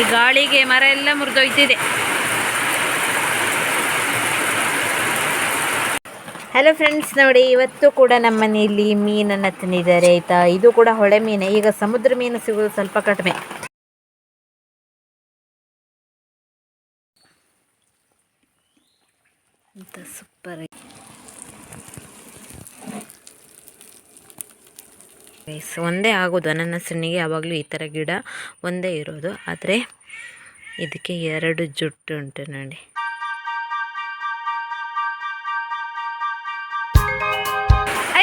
ಈ ಗಾಳಿಗೆ ಮರ ಎಲ್ಲ ಮುರಿದೋಯ್ತಿದೆ. ಹಲೋ ಫ್ರೆಂಡ್ಸ್ ನೋಡಿ ಇವತ್ತು ಕೂಡ ನಮ್ಮ ಮನೆಯಲ್ಲಿ ಮೀನನ್ನು ತಿಂದಿದ್ದಾರೆ ಆಯಿತಾ? ಇದು ಕೂಡ ಹೊಳೆ ಮೀನು. ಈಗ ಸಮುದ್ರ ಮೀನು ಸಿಗೋದು ಸ್ವಲ್ಪ ಕಡಿಮೆ. ಸೂಪರ್ ಗೈಸ್ ಒಂದೇ ಆಗೋದು ಅನನಸಿನಿಗೆ ಯಾವಾಗಲೂ ಈ ಥರ ಗಿಡ ಒಂದೇ ಇರೋದು. ಆದರೆ ಇದಕ್ಕೆ ಎರಡು ಜುಟ್ಟು ಉಂಟು ನೋಡಿ.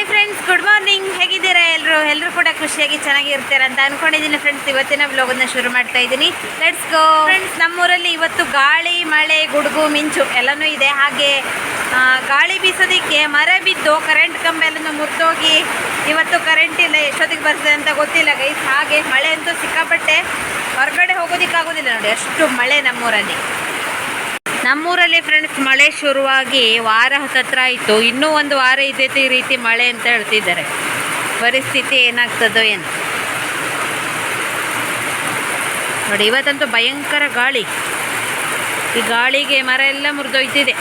ಫ್ರೆಂಡ್ಸ್ ಗುಡ್ ಮಾರ್ನಿಂಗ್ ಹೇಗಿದ್ದೀರಾ ಎಲ್ಲರೂ ಎಲ್ಲರೂ ಕೂಡ ಖುಷಿಯಾಗಿ ಚೆನ್ನಾಗಿರ್ತೀರ ಅಂತ ಅನ್ಕೊಂಡಿದ್ದೀನಿ ಫ್ರೆಂಡ್ಸ್ ಇವತ್ತಿನ ಬ್ಲಾಗನ್ನ ಶುರು ಮಾಡ್ತಾ ಇದ್ದೀನಿ. ಲೆಟ್ಸ್ ಗೋ ಫ್ರೆಂಡ್ಸ್ ನಮ್ಮೂರಲ್ಲಿ ಇವತ್ತು ಗಾಳಿ, ಮಳೆ, ಗುಡುಗು, ಮಿಂಚು ಎಲ್ಲನೂ ಇದೆ. ಹಾಗೆ ಗಾಳಿ ಬೀಸೋದಕ್ಕೆ ಮರ ಬಿದ್ದು ಕರೆಂಟ್ ಕಂಬ ಎಲ್ಲ ಮುರಿದೋಗಿ ಇವತ್ತು ಕರೆಂಟ್ ಇಲ್ಲ, ಎಷ್ಟೊತ್ತಿಗೆ ಬರ್ತದೆ ಅಂತ ಗೊತ್ತಿಲ್ಲ ಗೈಸ್ ಹಾಗೆ ಮಳೆ ಅಂತೂ ಸಿಕ್ಕಾಪಟ್ಟೆ ಹೊರಗಡೆ ಹೋಗೋದಕ್ಕಾಗೋದಿಲ್ಲ ನೋಡಿ, ಅಷ್ಟು ಮಳೆ ನಮ್ಮೂರಲ್ಲಿ. ನಮ್ಮೂರಲ್ಲಿ ಫ್ರೆಂಡ್ಸ್ ಮಳೆ ಶುರುವಾಗಿ ವಾರ ಹತ್ತತ್ರ ಆಯಿತು. ಇನ್ನೂ ಒಂದು ವಾರ ಇದೆ ಈ ರೀತಿ ಮಳೆ ಅಂತ ಹೇಳ್ತಿದ್ದಾರೆ. ಪರಿಸ್ಥಿತಿ ಏನಾಗ್ತದೋ ಏನು. ನೋಡಿ, ಇವತ್ತಂತೂ ಭಯಂಕರ ಗಾಳಿ. ಈ ಗಾಳಿಗೆ ಮರ ಎಲ್ಲ ಮುರಿದೋಯ್ತಿದೆ.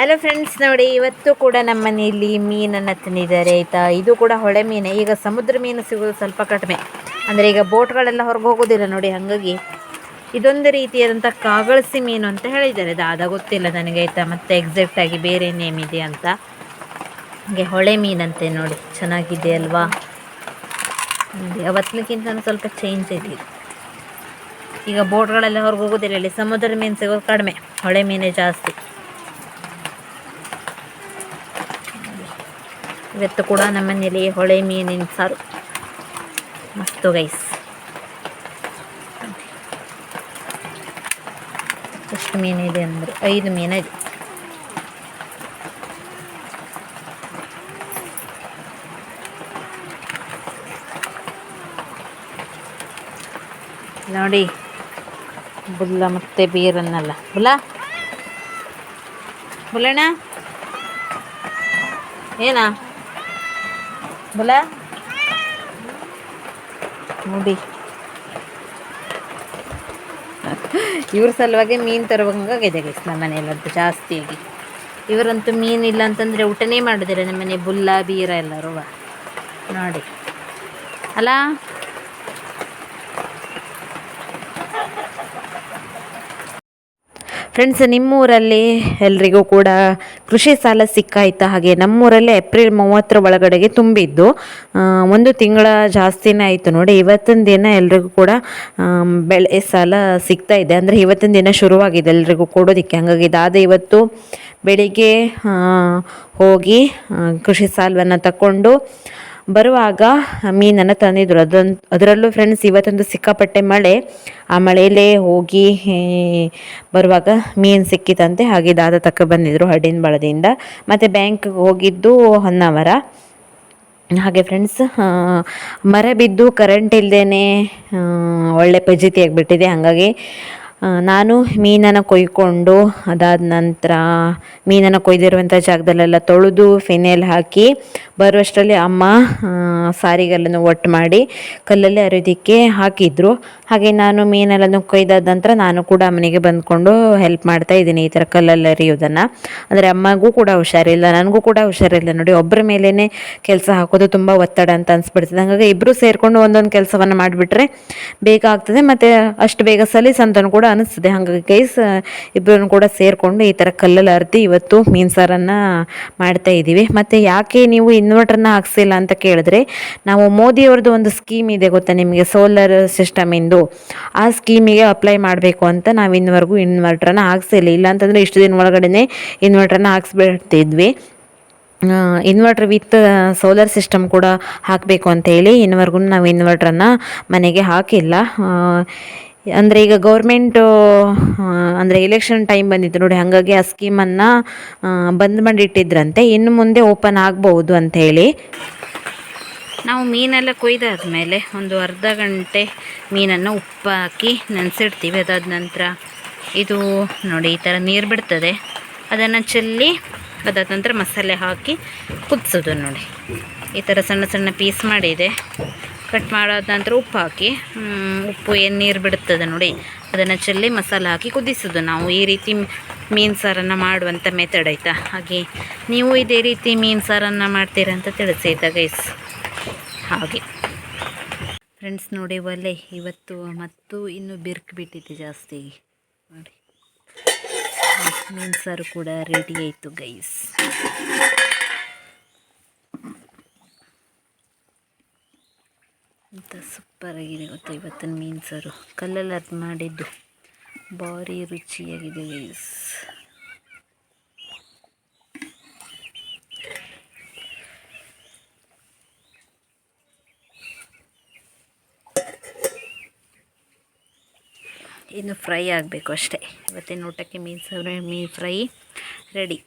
ಹಲೋ ಫ್ರೆಂಡ್ಸ್ ನೋಡಿ, ಇವತ್ತು ಕೂಡ ನಮ್ಮ ಮನೆಯಲ್ಲಿ ಮೀನನ್ನು ತಿಂದಿದ್ದಾರೆ, ಆಯಿತಾ? ಇದು ಕೂಡ ಹೊಳೆ ಮೀನು. ಈಗ ಸಮುದ್ರ ಮೀನು ಸಿಗೋದು ಸ್ವಲ್ಪ ಕಡಿಮೆ. ಅಂದರೆ ಈಗ ಬೋಟ್ಗಳೆಲ್ಲ ಹೊರಗೆ ಹೋಗೋದಿಲ್ಲ ನೋಡಿ, ಹಾಗಾಗಿ ಇದೊಂದು ರೀತಿಯಾದಂಥ ಕಾಗಳಸಿ ಮೀನು ಅಂತ ಹೇಳಿದ್ದಾರೆ. ದಾದ ಗೊತ್ತಿಲ್ಲ ನನಗೆ, ಆಯಿತಾ? ಮತ್ತು ಎಕ್ಸಾಕ್ಟಾಗಿ ಬೇರೆ ನೇಮ್ ಇದೆ ಅಂತ. ಹಾಗೆ ಹೊಳೆ ಮೀನಂತೆ ನೋಡಿ, ಚೆನ್ನಾಗಿದೆ ಅಲ್ವಾ? ಅವತ್ತಿನಕ್ಕಿಂತ ಸ್ವಲ್ಪ ಚೇಂಜ್ ಇದು. ಈಗ ಬೋಟ್ಗಳೆಲ್ಲ ಹೊರಗೆ ಹೋಗೋದಿಲ್ಲ, ಇಲ್ಲಿ ಸಮುದ್ರ ಮೀನು ಸಿಗೋದು ಕಡಿಮೆ, ಹೊಳೆ ಮೀನೇ ಜಾಸ್ತಿ. ಇವತ್ತು ಕೂಡ ನಮ್ಮ ಮನೆಯಲ್ಲಿ ಹೊಳೆ ಮೀನಿನ ಸಾರು. ಮಸ್ತು ಗೈಸ್ ಎಷ್ಟು ಮೀನಿದೆ ಅಂದರೆ ಐದು ಮೀನಿದೆ ನೋಡಿ, ಬುಲ್ಲ ಮತ್ತೆ ಬೀರನ್ನಲ್ಲ. ಬುಲ್ಲ? ಬುಲ್ಲಣ್ಣ? ಏನಾ? ಬುಲ. ನೋಡಿ ಇವ್ರ ಸಲುವಾಗಿ ಮೀನು ತರುವಂಗಾಗಿದೆ ಗೈಸ್ ನಮ್ಮ ಮನೆಯಲ್ಲಂತೂ ಜಾಸ್ತಿಯಾಗಿ. ಇವರಂತೂ ಇಲ್ಲ ಅಂತಂದರೆ ಊಟನೇ ಮಾಡಿದಿರ ನಮ್ಮ ಮನೆ ಬುಲ್ಲ, ಬೀರ ಎಲ್ಲರೂ ನೋಡಿ. ಅಲ್ಲ ಫ್ರೆಂಡ್ಸ್ ನಿಮ್ಮೂರಲ್ಲಿ ಎಲ್ರಿಗೂ ಕೂಡ ಕೃಷಿ ಸಾಲ ಸಿಕ್ಕಾಯ್ತಾ ಹಾಗೆ ನಮ್ಮೂರಲ್ಲಿ ಏಪ್ರಿಲ್ ಮೂವತ್ತರ ಒಳಗಡೆಗೆ ತುಂಬಿದ್ದು ಒಂದು ತಿಂಗಳ ಜಾಸ್ತಿನೇ ಆಯಿತು ನೋಡಿ. ಇವತ್ತಿನ ದಿನ ಎಲ್ರಿಗೂ ಕೂಡ ಬೆಳೆ ಸಾಲ ಸಿಗ್ತಾ ಇದೆ. ಅಂದರೆ ಇವತ್ತಿನ ದಿನ ಶುರುವಾಗಿದೆ ಎಲ್ರಿಗೂ ಕೊಡೋದಕ್ಕೆ. ಹಾಗಾಗಿ ಇದಾದ ಇವತ್ತು ಬೆಳಿಗ್ಗೆ ಹೋಗಿ ಕೃಷಿ ಸಾಲವನ್ನು ತಗೊಂಡು ಬರುವಾಗ ಮೀನನ್ನು ತಂದಿದ್ರು. ಅದೊಂದು ಅದರಲ್ಲೂ ಫ್ರೆಂಡ್ಸ್ ಇವತ್ತೊಂದು ಸಿಕ್ಕಾಪಟ್ಟೆ ಮಳೆ. ಆ ಮಳೆಯಲ್ಲೇ ಹೋಗಿ ಬರುವಾಗ ಮೀನು ಸಿಕ್ಕಿತಂತೆ. ಹಾಗೆ ದಾದ ತಕ್ಕ ಬಂದಿದ್ರು ಹಡ್ಡಿನ ಬಳದಿಂದ. ಮತ್ತು ಬ್ಯಾಂಕ್ಗೆ ಹೋಗಿದ್ದು ಹೊನ್ನಾವರ. ಹಾಗೆ ಫ್ರೆಂಡ್ಸ್ ಮರ ಬಿದ್ದು ಕರೆಂಟ್ ಇಲ್ಲದೇ ಒಳ್ಳೆ ಪಜಿತಿ ಆಗಿಬಿಟ್ಟಿದೆ. ಹಾಗಾಗಿ ನಾನು ಮೀನನ್ನು ಕೊಯ್ಕೊಂಡು ಅದಾದ ನಂತರ ಮೀನನ್ನು ಕೊಯ್ದಿರುವಂಥ ಜಾಗದಲ್ಲೆಲ್ಲ ತೊಳೆದು, ಫಿನೇಲ್ ಹಾಕಿ ಬರುವಷ್ಟರಲ್ಲಿ ಅಮ್ಮ ಸಾರಿಗೆಲ್ಲನೂ ಒಟ್ಟು ಮಾಡಿ ಕಲ್ಲಲ್ಲಿ ಅರಿಯೋದಕ್ಕೆ ಹಾಕಿದ್ರು. ಹಾಗೆ ನಾನು ಮೀನೆಲ್ಲನೂ ಕೊಯ್ದಾದ ನಂತರ ನಾನು ಕೂಡ ಮನೆಗೆ ಬಂದ್ಕೊಂಡು ಹೆಲ್ಪ್ ಮಾಡ್ತಾ ಇದ್ದೀನಿ ಈ ಥರ ಕಲ್ಲಲ್ಲಿ ಅರಿಯೋದನ್ನು ಅಂದರೆ ಅಮ್ಮಗೂ ಕೂಡ ಹುಷಾರಿಲ್ಲ, ನನಗೂ ಕೂಡ ಹುಷಾರಿಲ್ಲ. ನೋಡಿ ಒಬ್ಬರ ಮೇಲೇ ಕೆಲಸ ಹಾಕೋದು ತುಂಬ ಒತ್ತಡ ಅಂತ ಅನಿಸ್ಬಿಡ್ತದೆ. ಹಾಗಾಗಿ ಇಬ್ಬರು ಸೇರಿಕೊಂಡು ಒಂದೊಂದು ಕೆಲಸವನ್ನು ಮಾಡಿಬಿಟ್ರೆ ಬೇಗ ಆಗ್ತದೆ, ಮತ್ತು ಅಷ್ಟು ಬೇಗ ಸಲೀಸ್ ಕೂಡ ಅನಿಸ್ತದೆ. ಹಾಗಾಗಿ ಗೈಸ್ ಇಬ್ಬರನ್ನು ಕೂಡ ಸೇರಿಕೊಂಡು ಈ ಥರ ಕಲ್ಲಲ್ಲಿ ಅರ್ದು ಇವತ್ತು ಮೀನು ಸಾರನ್ನು ಮಾಡ್ತಾ ಇದ್ದೀವಿ ಮತ್ತು ಯಾಕೆ ನೀವು ಇನ್ವರ್ಟರ್ನ ಹಾಕ್ಸಿಲ್ಲ ಅಂತ ಕೇಳಿದ್ರೆ ನಾವು ಮೋದಿಯವ್ರದ್ದು ಒಂದು ಸ್ಕೀಮ್ ಇದೆ ಗೊತ್ತಾ ನಿಮಗೆ? ಸೋಲಾರ್ ಸಿಸ್ಟಮಿಂದು ಆ ಸ್ಕೀಮಿಗೆ ಅಪ್ಲೈ ಮಾಡಬೇಕು ಅಂತ ನಾವು ಇನ್ನವರೆಗೂ ಇನ್ವರ್ಟರ್ನ ಹಾಕ್ಸಿಲ್ಲ. ಇಲ್ಲ ಅಂತಂದರೆ ಇಷ್ಟು ದಿನ ಒಳಗಡೆ ಇನ್ವರ್ಟರ್ನ ಹಾಕ್ಸ್ಬಿಡ್ತಿದ್ವಿ. ಇನ್ವರ್ಟರ್ ವಿತ್ ಸೋಲಾರ್ ಸಿಸ್ಟಮ್ ಕೂಡ ಹಾಕಬೇಕು ಅಂತ ಹೇಳಿ ಇನ್ನವರೆಗೂ ನಾವು ಇನ್ವರ್ಟ್ರನ್ನು ಮನೆಗೆ ಹಾಕಿಲ್ಲ. ಅಂದರೆ ಈಗ ಗೌರ್ಮೆಂಟು ಅಂದರೆ ಎಲೆಕ್ಷನ್ ಟೈಮ್ ಬಂದಿತ್ತು ನೋಡಿ, ಹಾಗಾಗಿ ಆ ಸ್ಕೀಮನ್ನು ಬಂದ್ ಮಾಡಿಟ್ಟಿದ್ರಂತೆ. ಇನ್ನು ಮುಂದೆ ಓಪನ್ ಆಗ್ಬೋದು ಅಂತ ಹೇಳಿ. ನಾವು ಮೀನೆಲ್ಲ ಕೊಯ್ದಾದ್ಮೇಲೆ ಒಂದು ಅರ್ಧ ಗಂಟೆ ಮೀನನ್ನು ಉಪ್ಪು ಹಾಕಿ ನೆನೆಸಿಡ್ತೀವಿ. ಅದಾದ ನಂತರ ಇದು ನೋಡಿ, ಈ ಥರ ನೀರು ಬಿಡ್ತದೆ. ಅದನ್ನು ಚೆಲ್ಲಿ, ಅದಾದ ನಂತರ ಮಸಾಲೆ ಹಾಕಿ ಕುದಿಸೋದು ನೋಡಿ. ಈ ಥರ ಸಣ್ಣ ಸಣ್ಣ ಪೀಸ್ ಮಾಡಿದೆ. ಕಟ್ ಮಾಡಾದ ನಂತರ ಉಪ್ಪು ಹಾಕಿ ಉಪ್ಪು ಏನು ನೀರು ಬಿಡುತ್ತದೆ ನೋಡಿ, ಅದನ್ನು ಚೆಲ್ಲಿ ಮಸಾಲ ಹಾಕಿ ಕುದಿಸೋದು. ನಾವು ಈ ರೀತಿ ಮೀನು ಸಾರನ್ನು ಮಾಡುವಂಥ ಮೆಥಡ್ ಆಯಿತಾ? ಹಾಗೆ ನೀವು ಇದೇ ರೀತಿ ಮೀನು ಸಾರನ್ನು ಮಾಡ್ತೀರಾ ಅಂತ ತಿಳಿಸಿ ಆಯ್ತಾ ಗೈಸ್ ಹಾಗೆ. ಫ್ರೆಂಡ್ಸ್ ನೋಡಿ ಒಲೆ, ಇವತ್ತು ಮತ್ತು ಇನ್ನು ಬಿರ್ಕು ಬಿಟ್ಟಿತ್ತು ಜಾಸ್ತಿ. ನೋಡಿ. ಮೀನು ಸಾರು ಕೂಡ ರೆಡಿ ಆಯಿತು ಗೈಸ್ ಅಂತ ಸೂಪರ್ ಆಗಿದೆ ಗೊತ್ತಾ ಇವತ್ತಿನ ಮೀನು ಸಾರು ಕಲ್ಲಲ್ಲಿ ಅದು ಮಾಡಿದ್ದು. ಭಾರಿ ರುಚಿಯಾಗಿದೆ ಗೈಸ್ ಇನ್ನು ಫ್ರೈ ಆಗಬೇಕು ಅಷ್ಟೇ. ಇವತ್ತಿನ ಊಟಕ್ಕೆ ಮೀನು ಸಾರು ಮೀನು ಫ್ರೈ ರೆಡಿ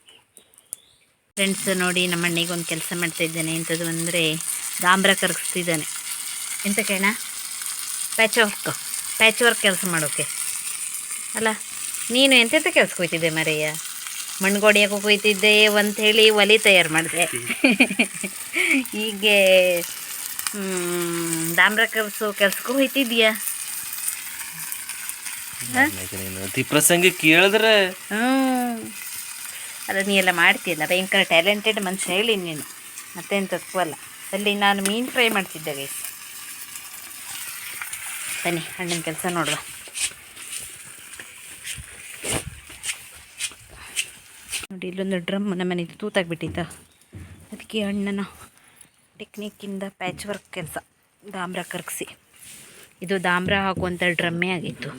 ಫ್ರೆಂಡ್ಸ್ ನೋಡಿ ನಮ್ಮ ಅಣ್ಣಿಗೆ ಒಂದು ಕೆಲಸ ಮಾಡ್ತಾ ಇಂಥದ್ದು ಎಂಥದ್ದು ಅಂದರೆ ದಾಂಬ್ರ ಕರಗಿಸ್ತಿದ್ದಾನೆ. ಎಂತ ಕೇಳ? ಪ್ಯಾಚ್ ವರ್ಕ್ ಪ್ಯಾಚ್ ವರ್ಕ್ ಕೆಲಸ ಮಾಡೋಕೆ. ಅಲ್ಲ ನೀನು ಎಂತೆಂಥ ಕೆಲಸ ಕೊಯ್ತಿದ್ದೆ ಮರೆಯ ಮಣ್ಣು ಕೊಡಿಯೋಕ್ಕೂ ಕುಯ್ತಿದ್ದೆ ಅಂತ ಹೇಳಿ ಒಲಿ ತಯಾರು ಮಾಡಿದೆ. ಹೀಗೆ ದಾಮ್ರ ಕೆಲಸು ಕೆಲಸಕ್ಕೂ ಹೋಯ್ತಿದ್ಯಾ ಪ್ರಸಂಗ ಕೇಳಿದ್ರೆ. ಹ್ಞೂ ಅದು ನೀ ಎಲ್ಲ ಮಾಡ್ತೀಯಲ್ಲ ಭಯಂಕರ ಟ್ಯಾಲೆಂಟೆಡ್ ಮನುಷ್ಯ ಹೇಳಿ ನೀನು. ಮತ್ತೇನು ಅಲ್ಲ. ಅಲ್ಲಿ ನಾನು ಮೀನು ಫ್ರೈ ಮಾಡ್ತಿದ್ದೆ ಗೈಸ್ ಬನ್ನಿ ಅಣ್ಣನ ಕೆಲಸ ನೋಡುವ. ನೋಡಿ, ಇಲ್ಲೊಂದು ಡ್ರಮ್ ನಮ್ಮ ಮನೆದು ತೂತಾಗ್ಬಿಟ್ಟಿತ್ತ. ಅದಕ್ಕೆ ಅಣ್ಣನ ಟೆಕ್ನಿಕ್ಕಿಂದ ಪ್ಯಾಚ್ ವರ್ಕ್ ಕೆಲಸ, ದಾಮ್ರ ಕರಗಿಸಿ. ಇದು ದಾಮ್ರ ಹಾಕುವಂಥ ಡ್ರಮ್ಮೇ ಆಗಿತ್ತು.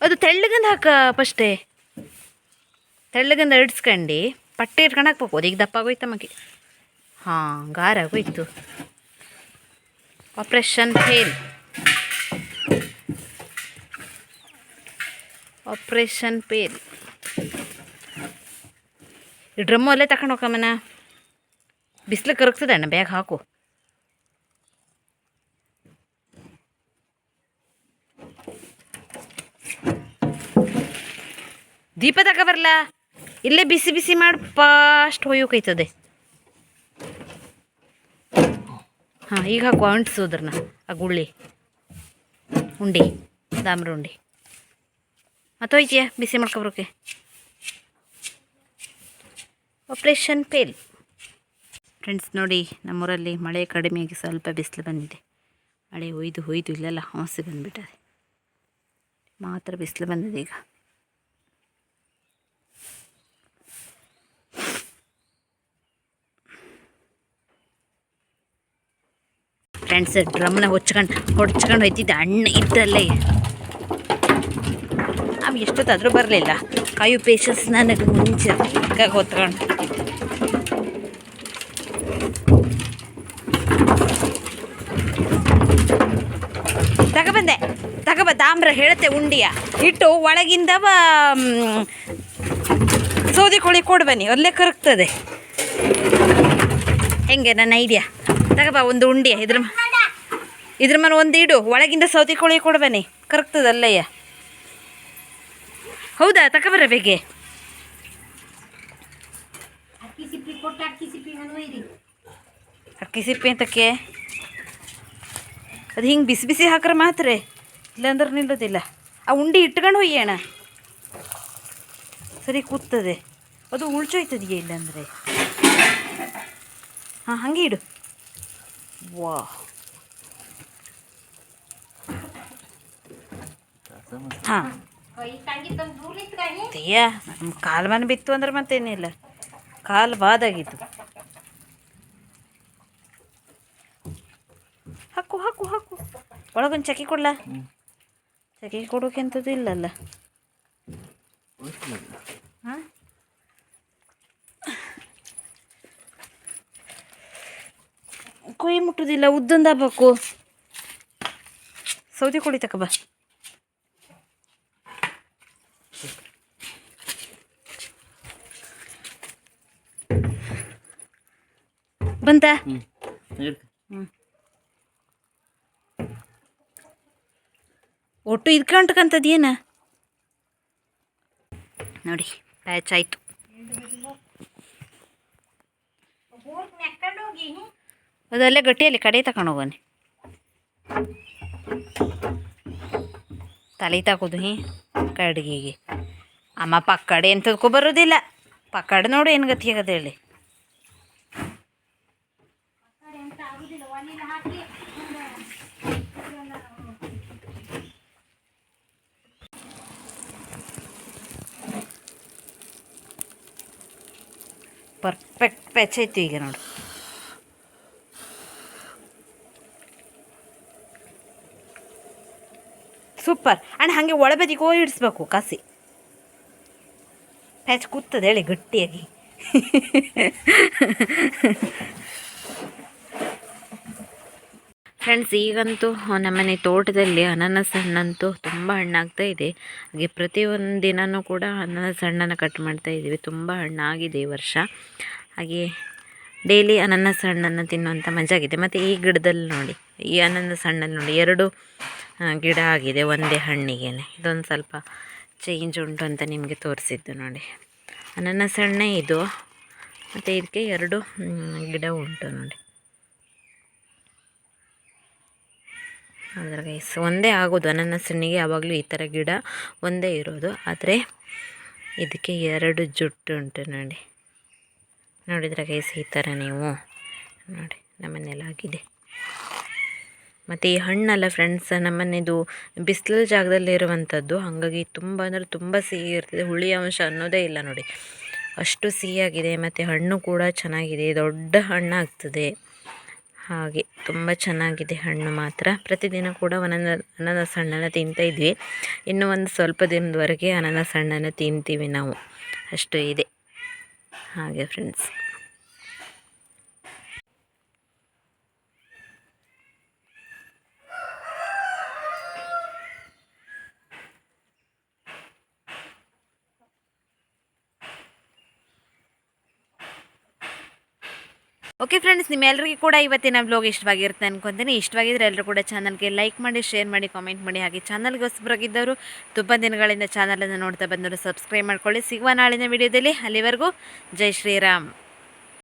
ಅದು ತೆಳ್ಳಗಂದು ಹಾಕ ಫಸ್ಟೇ. ತೆಳ್ಳಗಂದು ಅಡ್ಸ್ಕೊಂಡು ಪಟ್ಟೆ ಇಟ್ಕೊಂಡು ಹಾಕ್ಬೇಕು. ಈಗ ದಪ್ಪ ಆಗೋಯ್ತು ನಮಗೆ. ಹಾಂ ಗಾರ ಆಗೋಯ್ತು ಆಪ್ರೇಷನ್ ಫೇಲ್ ಆಪ್ರೇಷನ್ ಪೇಲ್ ಈ ಡ್ರಮ್ಮು ಅಲ್ಲೇ ತಗೊಂಡು ಹೋಗಮ್ಮನ ಬಿಸಿಲು ಕರಗ್ತದೆ ಅಣ್ಣ, ಬ್ಯಾಗ್ ಹಾಕು. ದೀಪ ತಗೊಬರ್ಲ ಇಲ್ಲೇ ಬಿಸಿ ಬಿಸಿ ಮಾಡಿ ಫಾಸ್ಟ್ ಹೊಯ್ಯೋಕೈತದೆ. ಹಾಂ, ಈಗ ಹಾಕು ಅಂಟಿಸೋದ್ರನ್ನ ಆ ಗುಳ್ಳಿ. ಉಂಡಿ, ದಾಮ್ರ ಉಂಡಿ. ಮತ್ತೆ ಹೋಯ್ತಿಯ ಬಿಸಿ ಮಾಡ್ಕೊಬ್ರೋಕೆ ಆಪ್ರೇಷನ್ ಫೇಲ್ ಫ್ರೆಂಡ್ಸ್ ನೋಡಿ, ನಮ್ಮೂರಲ್ಲಿ ಮಳೆ ಕಡಿಮೆಯಾಗಿ ಸ್ವಲ್ಪ ಬಿಸಿಲು ಬಂದಿದೆ. ಮಳೆ ಹೊಯ್ದು ಹೊಯ್ದು ಇಲ್ಲೆಲ್ಲ ಹಾಸಿ ಬಂದುಬಿಟ್ಟದೆ. ಮಾತ್ರ ಬಿಸಿಲು ಬಂದಿದೆ ಈಗ. ಫ್ರೆಂಡ್ಸ್ ಡ್ರಮ್ನ ಹೊಚ್ಕೊಂಡು ಹೊಡ್ಚ್ಕೊಂಡು ಹೋಯ್ತಿದ್ದೆ ಅಣ್ಣ ಇದ್ದಲ್ಲೇ ಅವು ಎಷ್ಟೊತ್ತಾದರೂ ಬರಲಿಲ್ಲ. ಕಾಯು ಪೇಷನ್ಸ್ ನನಗೆ ಮುಂಚೆ ಹೊತ್ಕೊಂಡು ತಗೊಬಂದೆ ತಗೊಬ ತಾಮ್ರ ಹೇಳುತ್ತೆ ಉಂಡಿಯ. ಇಟ್ಟು ಒಳಗಿಂದ ಸೌದಿ ಕೋಳಿ ಕೊಡು ಬನ್ನಿ, ಅಲ್ಲೇ ಕರಗ್ತದೆ. ಹೆಂಗೆ ನನ್ನ ಐಡಿಯಾ ತಗೋಬ ಒಂದು ಉಂಡಿಯ, ಇದ್ರ ಇದ್ರ ಮನೆ ಒಂದು ಇಡು, ಒಳಗಿಂದ ಸೌದಿ ಕೋಳಿ ಕೊಡು ಬನ್ನಿ ಕರಗ್ತದೆ ಅಲ್ಲಯ್ಯ ಹೌದಾ? ತಗೊಬರ ಬೇಗೆ ಅಕ್ಕಿ ಸಿಪ್ಪಿ ಅಂತಕ್ಕೆ? ಅದು ಹಿಂಗೆ ಬಿಸಿ ಬಿಸಿ ಹಾಕ್ರೆ ಮಾತ್ರ. ಇಲ್ಲಾಂದ್ರೆ ನಿಲ್ಲೋದಿಲ್ಲ. ಆ ಉಂಡಿ ಇಟ್ಕೊಂಡು ಒಯ್ಯೋಣ. ಸರಿ ಕೂತ್ತದೆ ಅದು ಉಳ್ಚೋಯ್ತದೆಯೇ ಇಲ್ಲಾಂದರೆ? ಹಾಂ ಹಾಗೆ ಇಡು. ವಾ. ಹಾಂ. ಅಯ್ಯ ನಮ್ಮ ಕಾಲು ಮನೆ ಬಿತ್ತು ಅಂದ್ರೆ ಮತ್ತೇನಿಲ್ಲ. ಕಾಲು ಬಾದಾಗಿತ್ತು. ಹಾಕು ಹಾಕು ಹಾಕು. ಒಳಗೊಂದು ಚಕ್ಕಿ ಕೊಡ್ಲ? ಚಕ್ಕಿ ಕೊಡೋಕೆ ಅಂಥದ್ದು ಇಲ್ಲಲ್ಲ. ಹಾಂ? ಕೊಯ್ ಮುಟ್ಟುದಿಲ್ಲ ಉದ್ದೊಂದು ಆಗ್ಬೇಕು ಸೌದೆ ಕೊಡಿ ತಕ ಬಾ. ಹ್ಞೂ ಒಟ್ಟು ಇದ್ಕೊಂಡ್ಕಂತದ್ದು ಏನ? ನೋಡಿ ಪ್ಯಾಚ್ ಆಯ್ತು ಅದಲ್ಲೇ ಗಟ್ಟಿಯಲ್ಲಿ ಕಡೆ ತಕೊಂಡು ಹೋಗೋನಿ ತಲೆ ತಗೋದು ಹಿ ಕಡ್ಗಿಗೆ. ಅಮ್ಮ ಪಕ್ಕಡೆ ಎಂತದಕ್ಕೂ ಬರೋದಿಲ್ಲ. ಪಕ್ಕಡೆ ನೋಡು ಏನು ಗತಿ ಆಗದ ಹೇಳಿ. ಪ್ಯಾಚ್ ಇತ್ತು ಈಗ ನೋಡು. ಸೂಪರ್. ಅಣ್ಣ, ಹಾಗೆ ಒಳಬದಿಗೆ ಹೋಗಿ ಇಡಿಸ್ಬೇಕು ಕಾಸಿ. ಪ್ಯಾಚ್ ಕೂತದೆ, ಹೇಳಿ, ಗಟ್ಟಿಯಾಗಿ. ಫ್ರೆಂಡ್ಸ್ ಈಗಂತೂ ನಮ್ಮನೆ ತೋಟದಲ್ಲಿ ಅನಾನಸ್ ಹಣ್ಣಂತೂ ತುಂಬ ಹಣ್ಣಾಗ್ತಾ ಇದೆ. ಹಾಗೆ ಪ್ರತಿಯೊಂದು ದಿನವೂ ಕೂಡ ಅನಾನಸ್ ಹಣ್ಣನ್ನು ಕಟ್ ಮಾಡ್ತಾ ಇದ್ದೀವಿ ತುಂಬ ಹಣ್ಣಾಗಿದೆ ಈ ವರ್ಷ. ಹಾಗೆ ಡೈಲಿ ಅನನಸ್ ಹಣ್ಣನ್ನು ತಿನ್ನುವಂಥ ಮಜಾ ಆಗಿದೆ. ಮತ್ತು ಈ ಗಿಡದಲ್ಲಿ ನೋಡಿ, ಈ ಅನನಸ್ ಹಣ್ಣಲ್ಲಿ ನೋಡಿ, ಎರಡು ಗಿಡ ಆಗಿದೆ ಒಂದೇ ಹಣ್ಣಿಗೆ ಇದೊಂದು ಸ್ವಲ್ಪ ಚೇಂಜ್ ಉಂಟು ಅಂತ ನಿಮಗೆ ತೋರಿಸಿದ್ದು ನೋಡಿ. ಅನನಸ್ ಹಣ್ಣೇ ಇದು. ಮತ್ತು ಇದಕ್ಕೆ ಎರಡು ಗಿಡ ಉಂಟು ನೋಡಿ. ಅದರ ಗೈಸ್ ಒಂದೇ ಆಗೋದು. ಅನನಸ್ ಹಣ್ಣಿಗೆ ಯಾವಾಗಲೂ ಈ ಥರ ಗಿಡ ಒಂದೇ ಇರೋದು. ಆದರೆ ಇದಕ್ಕೆ ಎರಡು ಜುಟ್ಟು ಉಂಟು ನೋಡಿ. ನೋಡಿದ್ರೆ ಗೈಸ್ ಈ ಥರ ನೀವು ನೋಡಿ ನಮ್ಮನೆಲ್ಲ ಆಗಿದೆ ಮತ್ತು ಈ ಹಣ್ಣಲ್ಲ ಫ್ರೆಂಡ್ಸ್ ನಮ್ಮನೆದು ಜಾಗದಲ್ಲಿ ಇರುವಂಥದ್ದು ಹಾಗಾಗಿ ತುಂಬ ಅಂದರೆ ತುಂಬ ಸಿಹಿ ಇರ್ತದೆ. ಹುಳಿ ಅಂಶ ಅನ್ನೋದೇ ಇಲ್ಲ ನೋಡಿ. ಅಷ್ಟು ಸಿಹಿಯಾಗಿದೆ, ಮತ್ತು ಹಣ್ಣು ಕೂಡ ಚೆನ್ನಾಗಿದೆ. ದೊಡ್ಡ ಹಣ್ಣಾಗ್ತದೆ ಹಾಗೆ ತುಂಬ ಚೆನ್ನಾಗಿದೆ ಹಣ್ಣು ಮಾತ್ರ. ಪ್ರತಿದಿನ ಕೂಡ ಒಂದೊಂದು ಅನಾನಸ್ ಹಣ್ಣನ್ನು ತಿಂತಾ ಇದ್ವಿ. ಇನ್ನು ಒಂದು ಸ್ವಲ್ಪ ದಿನದವರೆಗೆ ಅನಾನಸ್ ಹಣ್ಣನ್ನು ತಿಂತೀವಿ ನಾವು. ಅಷ್ಟು ಇದೆ. ಹಾಗೆ ಫ್ರೆಂಡ್ಸ್ ಓಕೆ ಫ್ರೆಂಡ್ಸ್ ನಿಮ್ಮೆಲ್ಲರಿಗೂ ಕೂಡ ಇವತ್ತಿನ ಬ್ಲಾಗ್ ಇಷ್ಟವಾಗಿರುತ್ತೆ ಅನ್ಕೊತೀನಿ. ಇಷ್ಟವಾಗಿದ್ರೆ ಎಲ್ಲರೂ ಕೂಡ ಚಾನಲ್ಗೆ ಲೈಕ್ ಮಾಡಿ ಶೇರ್ ಮಾಡಿ ಕಾಮೆಂಟ್ ಮಾಡಿ. ಹಾಗೆ ಚಾನಲ್ಗೆ ಹೊಸಬರಾಗಿದ್ದವರು ತುಂಬ ದಿನಗಳಿಂದ ಚಾನಲನ್ನು ನೋಡ್ತಾ ಬಂದವರು ಸಬ್ಸ್ಕ್ರೈಬ್ ಮಾಡ್ಕೊಳ್ಳಿ. ಸಿಗುವ ನಾಳಿನ ವಿಡಿಯೋದಲ್ಲಿ ಅಲ್ಲಿವರೆಗೂ ಜೈ ಶ್ರೀರಾಮ್.